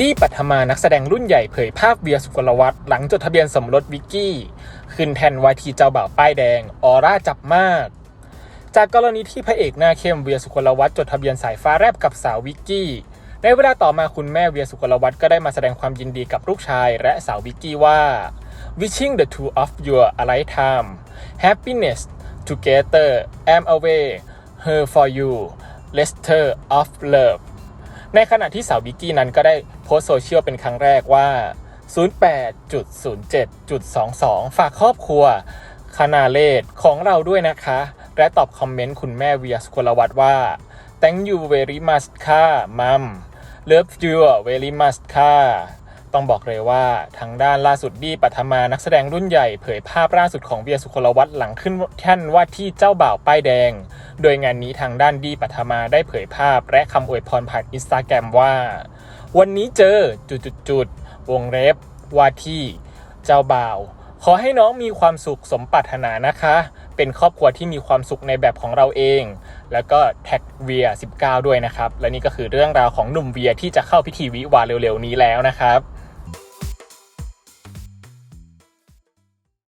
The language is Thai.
ดี้ปัทมานักแสดงรุ่นใหญ่เผยภาพเวียสุกลวัฒน์หลังจดทะเบียนสมรสวิกกี้ ขึ้นแทนวาทีเจ้าบ่าวป้ายแดง ออร่าจับมาก จากกรณีที่พระเอกหน้าเข้มเวียสุกลวัฒน์จดทะเบียนสายฟ้าแรบกับสาววิกกี้ ในเวลาต่อมาคุณแม่เวียสุกลวัฒน์ก็ได้มาแสดงความยินดีกับลูกชายและสาววิกกี้ว่า wishing the two of your a lifetime happiness together am away her for you Lester of love ในขณะที่สาววิกกี้นั้นก็ได้โพสโซเชียลเป็นครั้งแรกว่า 08.07.22 ฝากครอบครัวคณาเลศของเราด้วยนะคะ และตอบคอมเมนต์คุณแม่เวียสกุลวัฒน์ว่า thank you very much ค่ะมัม love you very much ค่ะต้องบอกเลยว่าทางด้านล่าสุดดีปัทมานักแสดงรุ่นใหญ่เผยภาพล่าสุดของเวียสุคลวัฒน์หลังขึ้นแท่นว่าที่เจ้าบ่าวป้ายแดง โดยงานนี้ทางด้านดีปัทมาได้เผยภาพ และคำอวยพรผ่านอินสตาแกรมว่า วันนี้เจอจุดๆวงเล็บว่าที่เจ้าบ่าว ขอให้น้องมีความสุขสมปรารถนานะคะ เป็นครอบครัวที่มีความสุขในแบบของเราเอง แล้วก็แท็กเวีย19 ด้วยนะครับ และนี่ก็คือเรื่องราวของหนุ่มเวียที่จะเข้าพิธีวิวาเร็วๆนี้แล้วนะครับ